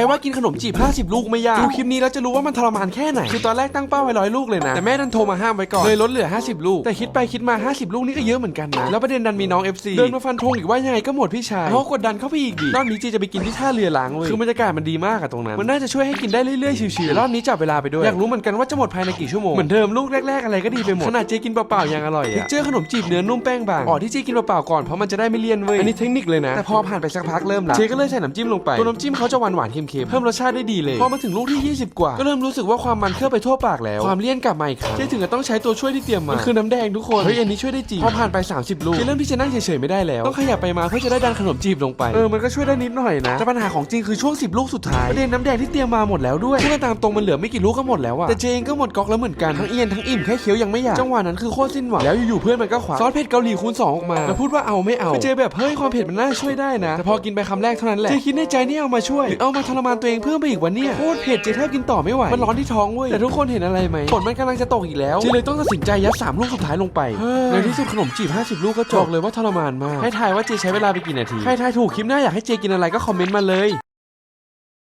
รว่ากินขนมจีบ 50 ลูกไม่ยาก ดูคลิปนี้แล้วจะรู้ว่ามันทรมานแค่ไหน คือตอนแรกตั้งเป้าไว้ร้อยลูกเลยนะ แต่แม่ดันโทรมาห้ามไว้ก่อน เลยลดเหลือ 50 ลูก แต่คิดไปคิดมา 50 ลูกนี่ก็เยอะเหมือนกันนะ แล้วประเด็นดันมีน้อง FC เดินมาฟันธงอีกว่ายังไงก็หมดพี่ชายเพราะกดดันเข้าไปอีกดิรอบนี้จีจะไปกินที่ท่าเรือล้างเว้ย คือบรรยากาศมันดีมากอะตรงนั้น มันน่าจะช่วยให้กินได้เรื่อยๆ ชิวๆแต่รอบนี้จับเวลาไปด้วย อยากรู้เหมือนกันว่าจะหมดภายในกี่ชั่วโมง เหมือนเดิมลูกแรกๆอะไรก็ดีไปหมด ขนาดเจกินเปล่าๆยังอร่อยอะเจอขนมจีบเนื้อนุ่มแป้งบางอ๋อที่เจกินเปล่าๆก่อนเพราะมันจะได้ไม่เลี่ยนเว้ยอันนี้เทคนิคเลยนะแต่พอผ่านไปสักพักเริ่มละเจก็เลยใส่น้ำจิ้มลงไปตัวน้ำจิ้มเขาจะหวานหวานๆเค็มๆเพิ่มรสชาติได้ดีเลยพอมาถึงลูกที่ 20 กว่า ก็เริ่มรู้สึกว่าความมันเคลือบไปทั่วปากแล้ว ความเลี่ยนกลับมาอีกครั้งเจถึงกับต้องใช้ตัวช่วยที่เตรียมมามันคือน้ำแดงทุกคนเฮ้ยอันนี้ช่วยได้จริงพอผ่านไป 30 ลูกเจเริ่มที่จะนั่งเฉยๆไม่ได้แล้วต้องขยับไปมาเพื่อจะได้ดันขนมจีบลงไปเออมันก็ช่วยได้นิดหน่อยนะแต่ปัญหาของจริงคือช่วง 10 ลูกสุดท้ายประเด็นน้ำแดงที่เตรียมมาหมดแล้วด้วยพูดกันตามตรงมันเหลือไม่กี่ลูกก็หมดแล้วอะแต่เจเองก็หมดก๊อกแล้วเหมือนกันทั้งเอียนทั้งอิ่มแค่เคี้ยวยังไม่อยากจังหวะนั้นคือโคตรสิ้นหวังแล้วอยู่ๆเพื่อนมันก็คว้าซอสเผ็ดเกาหลีคูณสองออกมาแล้วพูดว่าเอาไม่เอาเจแบบเฮ้ยความเผ็ดมันน่าช่วยได้นะแต่พอกินไปคำแรกเท่านั้นแหละเจคิดในใจนี่เอามาช่วยหรือเอามาทรมานตัวเองเพิ่มไปอีกวันเนี่ยโคตรเผ็ดเจแทบกินต่อไม่ไหวมันร้อนที่ท้องเว้ยแต่ทุกคนเห็นอะไรไหมฝนมันกำลังจะตกอีกแล้วเจเลยต้องตัดสินใจยัดสามลูกสุดท้ายลงไปในที่สุดขนมจีบ50 ลูกก็จบเลยว่าทรมานมากให้ทายว่าเจใช้เวลาไปกี่นาทีใครทายถูกคลิปหน้าอยากให้เจกินอะไรก็คอมเมนต์มาเลย